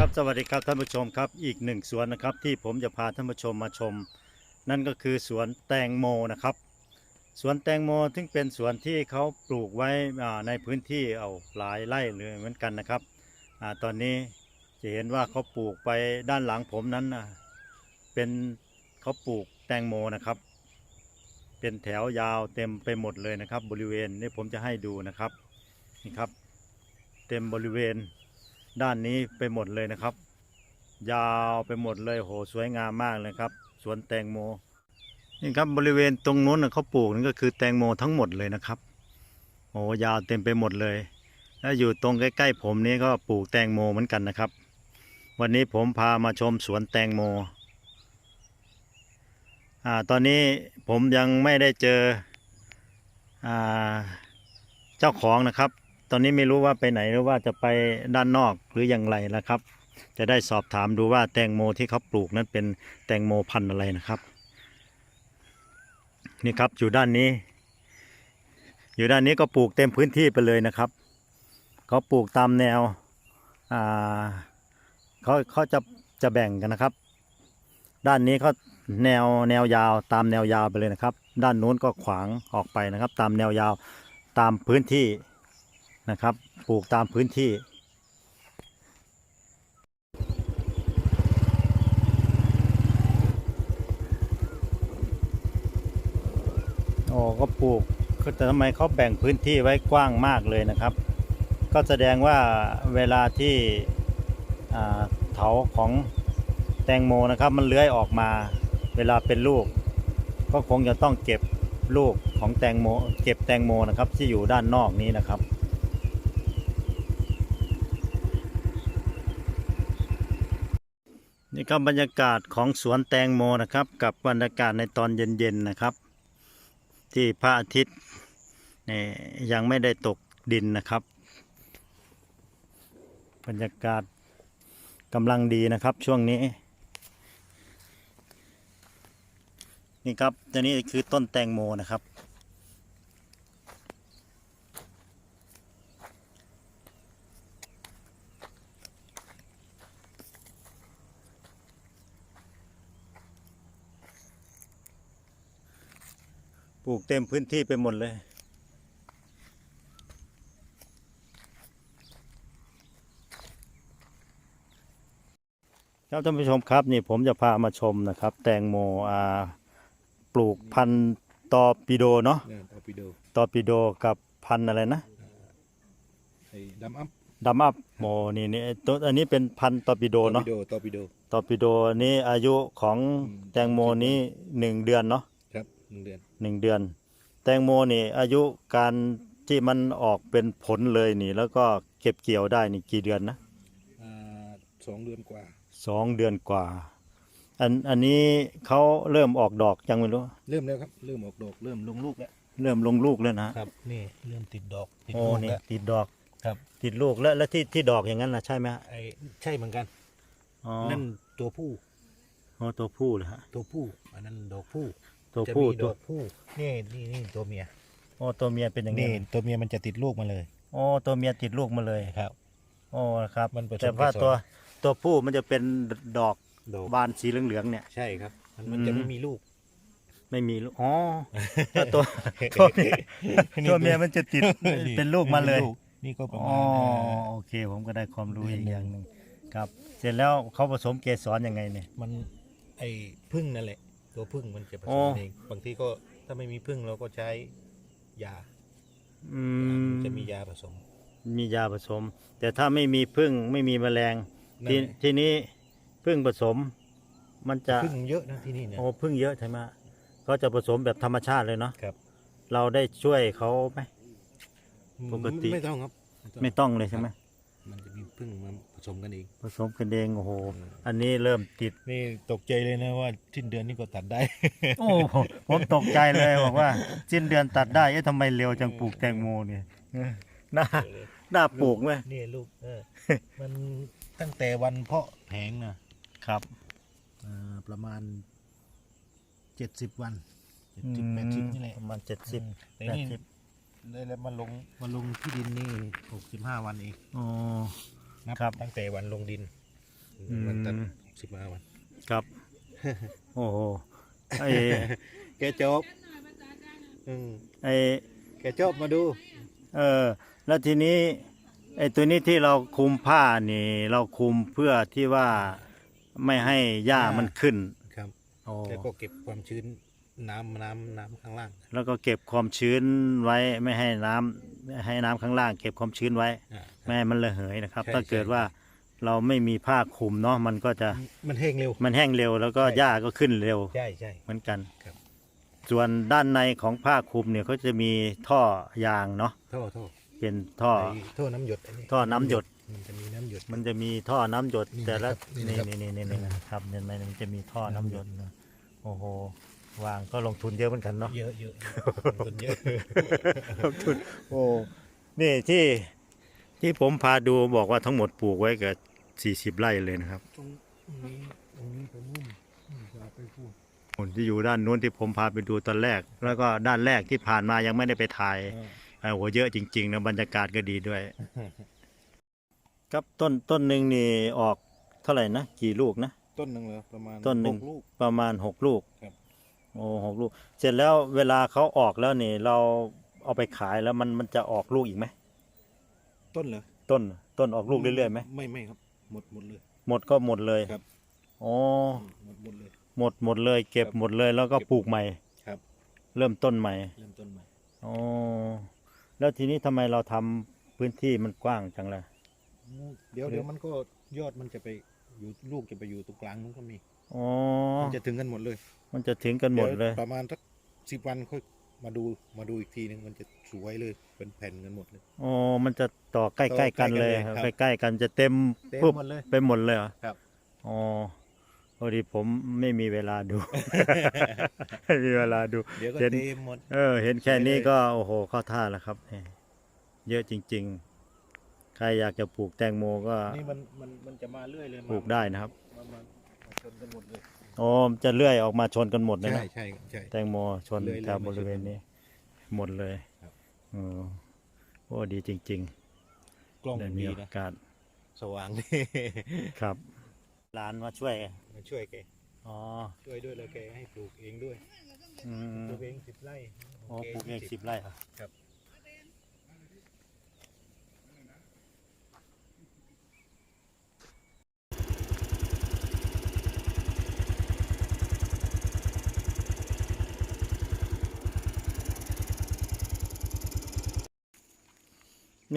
ครับสวัสดีครับท่านผู้ชมครับอีกหนึ่งสวนนะครับที่ผมจะพาท่านผู้ชมมาชม นั่นก็คือสวนแตงโมนะครับ สวนแตงโมซึ่งเป็นสวนที่เขาปลูกไว้ในพื้นที่เอาหลายไร่เลยเหมือนกันนะครับอตอนนี้จะเห็นว่าเขาปลูกไปด้านหลังผมนั้นเป็นเขาปลูกแตงโมนะครับ เป็นแถวยาวเต็มไปหมดเลยนะครับ บริเวณนี้ผมจะให้ดูนะครับนี่ครับ เต็มบริเวณ ด้านนี้ไปหมดเลยนะครับ ยาวไปหมดเลยโหสวยงามมากเลยครับ สวนแตงโมนี่ครับบริเวณตรงนู้นเขาปลูกนี่ก็คือแตงโมทั้งหมดเลยนะครับโอ้ยาวเต็มไปหมดเลยแล้วอยู่ตรงใกล้ๆผมนี่ก็ปลูกแตงโมเหมือนกันนะครับ วันนี้ผมพามาชมสวนแตงโมอ่าตอนนี้ผมยังไม่ได้เจออ่าเจ้าของนะครับ ตอนนี้ไม่รู้ว่าไปไหนหรือว่าจะไปด้านนอกหรืออย่างไรนะครับ จะได้สอบถามดูว่าแตงโมที่เขาปลูกนั้นเป็นแตงโมพันธุ์อะไรนะครับ นี่ครับอยู่ด้านนี้ อยู่ด้านนี้ก็ปลูกเต็มพื้นที่ไปเลยนะครับเขาปลูกตามแนวเขาเขาจะจะแบ่งกันนะครับ ด้านนี้เขาแนวแนวยาวตามแนวยาวไปเลยนะครับ ด้านนู้นก็ขวางออกไปนะครับ ตามแนวยาวตามพื้นที่ นะครับ ปลูกตามพื้นที่ โอ้ก็ปลูกก็แต่ทำไมเขาแบ่งพื้นที่ไว้กว้างมากเลยนะครับ ก็แสดงว่าเวลาที่เถาของแตงโมนะครับ มันเลื้อยออกมา เวลาเป็นลูก ก็คงจะต้องเก็บลูกของแตงโม เก็บแตงโมนะครับ ที่อยู่ด้านนอกนี้นะครับ นี่ก็บรรยากาศของสวนแตงโมนะครับ กับบรรยากาศในตอนเย็นๆนะครับ ที่พระอาทิตย์นี่ยังไม่ได้ตกดินนะครับ บรรยากาศกำลังดีนะครับช่วงนี้ นี่ครับตัวนี้คือต้นแตงโมนะครับ ปลูกเต็มพื้นที่ไปหมดเลย ครับท่านผู้ชมครับนี่ผมจะพามาชมนะครับ แตงโมอ่าปลูกพันธุ์ตอร์ปิโดเนาะเนี่ยตอร์ปิโดตอร์ปิโดกับพันธุ์อะไรนะไอ้ดำอัพดัมอัพโมนี่นี่ตัวอันนี้เป็นพันธุ์ตอร์ปิโดตอร์เนาะปิโดตอร์ปิโด ตอร์ปิโดนี้อายุของอืมแตงโมนี้หนึ่งเดือนเนาะครับหนึ่งเดือน หนึ่งเดือน แตงโมนี่อายุการที่มันออกเป็นผลเลยนี่ แล้วก็เก็บเกี่ยวได้นี่กี่เดือนนะอ่าสองเดือนกว่า สองเดือนกว่า อันอันนี้เขาเริ่มออกดอกยังไม่รู้ เริ่มแล้วครับ เริ่มออกดอกเริ่มลงลูกแล้วเริ่มลงลูกแล้วนะครับ นี่เริ่มติดดอกติดโอ้ลูกนี่แล้วติดดอกครับติดลูกแล้วแล้วที่ที่ดอกอย่างนั้นนะใช่ไหมฮะไอ้ใช่เหมือนกัน อ๋อนั่นตัวผู้ อ๋อตัวผู้เลยฮะตัวผู้ อันนั้นดอกผู้ ตัวจะผู้มีดตัว อกผู้นี่นี่นี่ตัวเมียอ๋อตัวเมียเป็นอย่างนี่นี้ตัวเมียมันจะติดลูกมาเลยอ๋อตัวเมียติดลูกมาเลยครับ อ๋อครับมันผสมแต่ว่าเกสรตัวตัวผู้มันจะเป็นดอกดอกบานสีเหลืองๆเนี่ย ใช่ครับ มันมันอืมจะไม่มีลูก ไม่มีลูกอ๋อถ้าตัว ตัวเมียตัวเมียมันจะติดเป็นลูกมาเลย นี่ก็ประอ๋มาอณโอเค ผมก็ได้ความรู้ได้อีกอย่างหนึ่งครับ เสร็จแล้วเขาผสมเกสรยังไงเนี่ย มันไอ้พึ่งนั่นแหละ ตัวพึ่งมันจะผอ๋สอมเองบางทีก็ถ้าไม่มีพึ่งเราก็ใช้ยาอืมจะมียาผสม มียาผสม แต่ถ้าไม่มีพึ่งไม่มีแมลงนั่นทีแหละทีนี้พึ่งผสม มันจะพึ่งเยอะนะที่นี่เนี่ยโอ้พึ่งเยอะใช่ไหมเขาจะผสมแบบธรรมชาติเลยเนาะครับเราได้ช่วยเขาไหม ปกติ ไม่ต้องครับ ไม่ต้องเลยใช่ไหมมันจะมีพึ่งมา ผสมกันเองผสมกันเองโอ้โห อันนี้เริ่มติด นี่ตกใจเลยนะว่าสิ้นเดือนนี้ก็ตัดได้ โอ้ผมตกใจเลยบอกว่าสิ้นเดือนตัดได้เอ๊ะทำไมเร็วจังปลูกแตงโมเนี่ยเออน่าน่าปลูกไหมนี่ลูกเออมันตั้งแต่วันเพาะแผงนะครับอ่าประมาณเจ็ดสิบวันเจ็ดสิบแปดสิบนี่แหละประมาณเจ็ดสิบแต่แปดนี่สิบได้แล้วมาลงมาลงที่ดินนี่หกสิบห้าวันเองอ๋อ นับครับ ตั้งแต่วันลงดินอืม วันตัดสิบห้าวัน ครับ โอ้โหไอแกจบอืมไอแกจบมาดู เออแล้วทีนี้ไอตัวนี้ที่เราคุมผ้านี่ เราคุมเพื่อที่ว่าไม่ให้หญ้ามันขึ้นครับ โอ้แล้วก็เก็บความชื้น น้ำน้ำน้ำข้างล่างแล้วก็เก็บความชื้นไว้ไม่ให้น้ำไม่ให้น้ำข้างล่าง เก็บความชื้นไว้ อ่า ไม่ให้มันระเหยนะครับ ใช่ถ้าเกิดใช่ ว่าเราไม่มีผ้าคลุมเนาะมันก็จะมันแห้งเร็ว มันแห้งเร็ว แล้วก็ใช่ หญ้าก็ขึ้นเร็วใช่ใช่ เหมือนกัน ครับ ส่วนด้านในของผ้าคลุมเนี่ยเขาจะมีท่อยางเนาะท่อท่อเป็นท่อ ไอ้ท่อน้ำหยดอันนี้ท่อน้ำหยด มันจะมีน้ำหยด มันจะมีท่อน้ำหยดนี่แต่ละนะครับนี่นี่นะครับนี่นี่นี่นะครับเห็นไหมมันจะมีท่อน้ำหยดนะโอ้โห วางก็ลงทุนเยอะเหมือนกันเนาะเยอะเยอะเยอะคนเยอะ ลงทุนโอ้นี่ที่ที่ผมพาดูบอกว่าทั้งหมดปลูกไว้กับสี่สิบไร่เลยนะครับตรงนี้ตรงนี้ผมมุ่งจะไปพูดคนที่อยู่ด้านนู้นที่ผมพาไปดูตอนแรก แล้วก็ด้านแรกที่ผ่านมายังไม่ได้ไปถ่ายโอ้โหเยอะจริงๆนะบรรยากาศก็ดีด้วย ครับต้นต้นหนึ่งนี่ออกเท่าไหร่นะกี่ลูกนะต้นหนึ่งเหรอประมาณต้นหนึ่งกลูกประมาณหกลูกครับ โอ้หกลูก เสร็จแล้วเวลาเขาออกแล้วนี่ เราเอาไปขายแล้วมันมันจะออกลูกอีกไหมต้นเหรอต้นต้นออกลูกเรื่อยๆไหมไม่ไม่ครับ หมดหมดเลย หมดก็หมดเลยครับอ๋อหมดหมดเลย หมดหมดเลย เก็บครับหมดเลยแล้วก็เก็บปลูกใหม่ครับ เริ่มต้นใหม่ เริ่มต้นใหม่อ๋อแล้วทีนี้ทำไมเราทำพื้นที่มันกว้างจังเลยเดี๋ยวเดี๋ยวมันก็ยอดมันจะไปอยู่ลูกจะไปอยู่ตรงกลางนู้นก็มี อ๋อมันจะถึงกันหมดเลยมันจะถึงกันหมดเลยวประมาณสักสิบวันค่อยมาดูมาดูอีกทีนึงมันจะสวยเลยเป็นแผ่นกันหมดเลย อ๋อ มันจะต่อใกล้ ๆ กันเลยต่อใกล้ๆกันเลยครับ ใกล้ๆกันจะเต็มเต็มปุ๊บหมดเลย ไปหมดเลยเหรอครับ อ๋อพอดีผมไม่มีเวลาดู ไม่มีเวลาดู เดี๋ยวก็เห็น เต็มหมด เออ เห็นแค่นี้เลยก็โอ้โหเข้าท่าแล้วครับเนี่ยเยอะจริง ๆ ใครอยากจะปลูกแตงโมก็นี่มันมันมันจะมาเรื่อยเลยปลูกได้นะครับ มามามาชน กันหมดเลยโอ้จะเลื่อยออกมาชนกันหมดเลยใช่นะใช่ใช่ แตงโมชนเลื่อยๆแถวมาบชนริเวณนี้ หมดเลยครับ อ๋อโอ้ดีจริงกล้องๆได้มีดีโอนะกาสสว่างครับหลานมาช่วยมาช่วยแกอ๋อช่วยด้วยแล้วแกให้ปลูกเองด้วยอืมปลูกเองสิบไร่โอ้แปลูกเองยี่สิบไร่เหรอครับ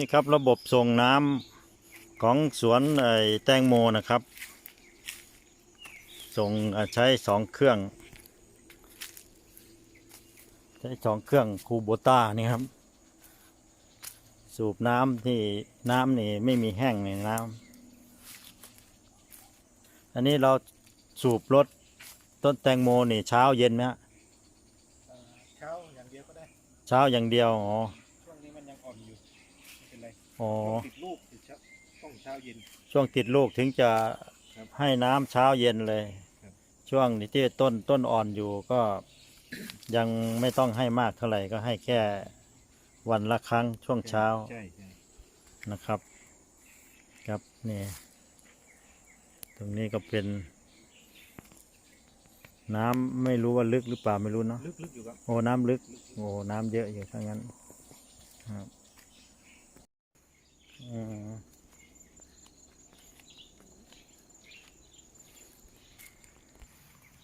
นี่ครับระบบส่งน้ำของสวนไอ้แตงโมนะครับ ส่งอะใช้สองเครื่อง ใช้สองเครื่องคูโบต้านี่ครับ สูบน้ำที่น้ำนี่ไม่มีแห้งในน้ำอันนี้เราสูบรถต้นแตงโมนี่เช้าเย็นไหมฮะเช้าอย่างเดียวก็ได้ เช้าอย่างเดียวอ๋อ ช่วงนี้มันยังอ่อนอยู่ไม่ เป็นไรอ๋อต้องติดลูกติดเช้าต้องเช้าเย็น ช่วงติดลูกถึงจะครับให้น้ำเช้าเย็นเลย ครับ ช่วงที่ต้นต้นอ่อนอยู่ก็ ยังไม่ต้องให้มากเท่าไหร่ก็ให้แค่วันละครั้งช่วงเช้า ใช่ใช่นะครับ ครับนี่ตรงนี้ก็เป็น น้ำไม่รู้ว่าลึกหรือเปล่าไม่รู้เนาะลึกๆอยู่ครับโอ้น้ำลึก โอ้น้ำเยอะอยู่ถ้างั้นครับอืม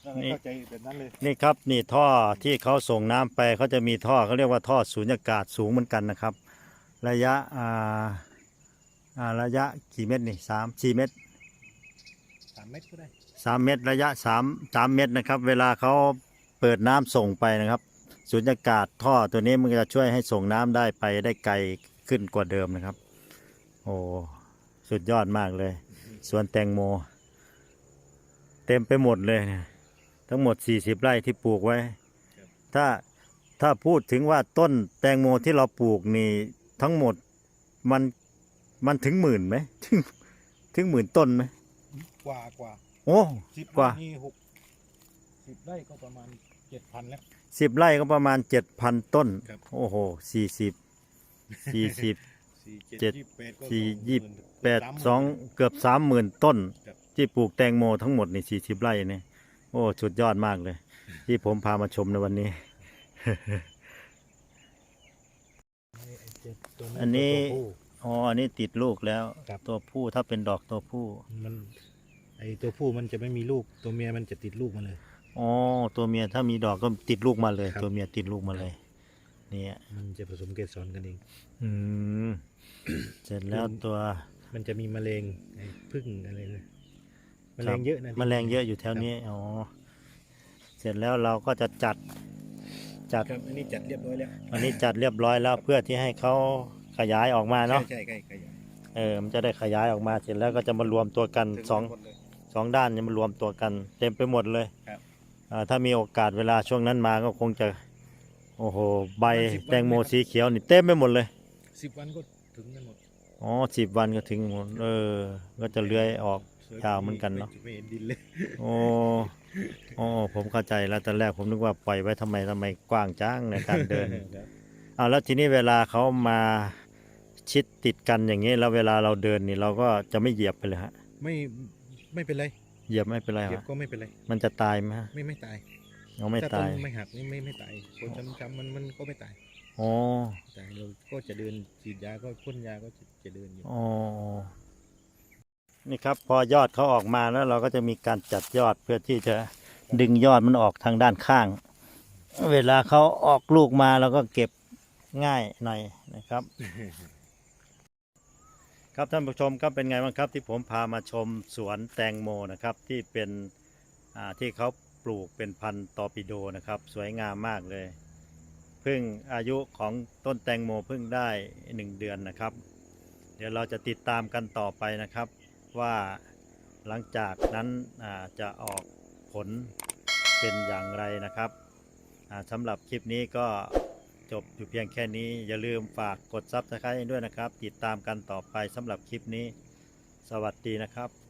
นั่นแหละนี่เข้าใจแบบนั้นเลยนี่ครับนี่ท่อที่เขาส่งน้ำไปเขาจะมีท่อเขาเรียกว่าท่อสูญญากาศสูงเหมือนกันนะครับ ระยะอ่าอ่าระยะกี่เมตรนี่สามสี่เมตรสามเมตรก็ได้สามเมตรระยะสามสามเมตรนะครับ เวลาเขาเปิดน้ำส่งไปนะครับสูญญากาศท่อตัวนี้มันจะช่วยให้ส่งน้ำได้ไปได้ไกลขึ้นกว่าเดิมนะครับ โอ้สุดยอดมากเลย สวนแตงโม เต็มไปหมดเลยเนี่ยทั้งหมด 40 ไร่ที่ปลูกไว้ ถ้าถ้าพูดถึงว่าต้นแตงโมที่เราปลูกนี่ทั้งหมดมันมันถึงหมื่นไหมถึงถึงหมื่นต้นไหมกว่ากว่าโอ้สิบกว่าไร่นี่หกสิบไร่ก็ประมาณเจ็ดพันแล้วสิบไร่ก็ประมาณเจ็ดพันต้นครับโอ้โหสี่สิบสี่สิบสี่ เจ็ดยี่สิบแปดก็สี่สองหมื่นยี่สิบแปดามหมื่นสองเกือบสามหมื่นต้นครับที่ปลูกแตงโมทั้งหมดในสี่สิบไร่เนี่ยโอ้สุดยอดมากเลย ที่ผมพามาชมในวันนี้ อันนี้ตัวผู้อ๋ออันนี้ติดลูกแล้วครับตัวผู้ถ้าเป็นดอกตัวผู้มันไอตัวผู้มันจะไม่มีลูก ตัวเมียมันจะติดลูกมาเลยอ๋อตัวเมียถ้ามีดอกก็ติดลูกมาเลยครับตัวเมียติดลูกมาเลยเนี่ยมันจะผสมเกสรกันเอง อืม เสร็จแล้วตัว มันจะมีแมลงไอ้พึ่งอะไรนะแมคลรับงเยอะนะแมลงเยอะอยู่แถวนี้ อ๋อ เสร็จแล้วเราก็จะจัด จัด ครับอันนี้จัดเรียบร้อยแล้วอันนี้จัดเรียบร้อยแล้วเพื่อที่ให้เขาขยายออกมาเนาะ ใช่ใช่ใช่ใช่เออ มันจะได้ขยายออกมา เสร็จแล้วก็จะมารวมตัวกันสองสองด้านเนี่ยมันรวมตัวกัน เต็มไปหมดเลยครับ อ่าถ้ามีโอกาสเวลาช่วงนั้นมาก็คงจะ โอ้โห ใบประมาณ10แตงโมสีเขียวนี่เต็มไปหมดเลย สิบวันก็ถึงกันหมดอ๋อสิบวันก็ถึงหมด เออ ก็จะเลื้อยออก สวยยาวเหมือนกันเนอะ ไม่เห็นดินเลยโอ้โอ้ผมเข้าใจแล้วตอนแรกผมนึกว่าปล่อยไว้ทำไมทำไมกว้างจังในการเดิน ครับเอาแล้วทีนี้เวลาเขามาชิดติดกันอย่างนี้แล้วเวลาเราเดินนี่เราก็จะไม่เหยียบไปเลยฮะ ไม่ไม่เป็นไรเหยียบไม่เป็นไรเก็บฮะก็ไม่เป็นไร มันจะตายไหมฮะไม่ไม่ตาย เอาไม่ถ้าตายต้นไม่หักนี่ไม่ไม่ตายคนจำจำๆมันมันก็ไม่ตายอ๋อแต่เราก็จะเดินฉีดยาก็พ่นยาก็จะจะเดินอยู่อ๋อนี่ครับพอยอดเขาออกมาแล้วเราก็จะมีการจัดยอดเพื่อที่จะดึงยอดมันออกทางด้านข้าง เวลาเขาออกลูกมาเราก็เก็บง่ายหน่อยนะครับ ครับท่านผู้ชมครับเป็นไงบ้างครับที่ผมพามาชมสวนแตงโมนะครับที่เป็นอ่าที่เขา ปลูกเป็นพันธุ์ตอปิโดนะครับ สวยงามมากเลยเพิ่งอายุของต้นแตงโมเพิ่งได้หนึ่งเดือนนะครับ เดี๋ยวเราจะติดตามกันต่อไปนะครับ ว่าหลังจากนั้นจะออกผลเป็นอย่างไรนะครับสำหรับคลิปนี้ก็จบอยู่เพียงแค่นี้ อย่าลืมฝากกดซับสไครต์ด้วยนะครับ ติดตามกันต่อไปสำหรับคลิปนี้ สวัสดีนะครับ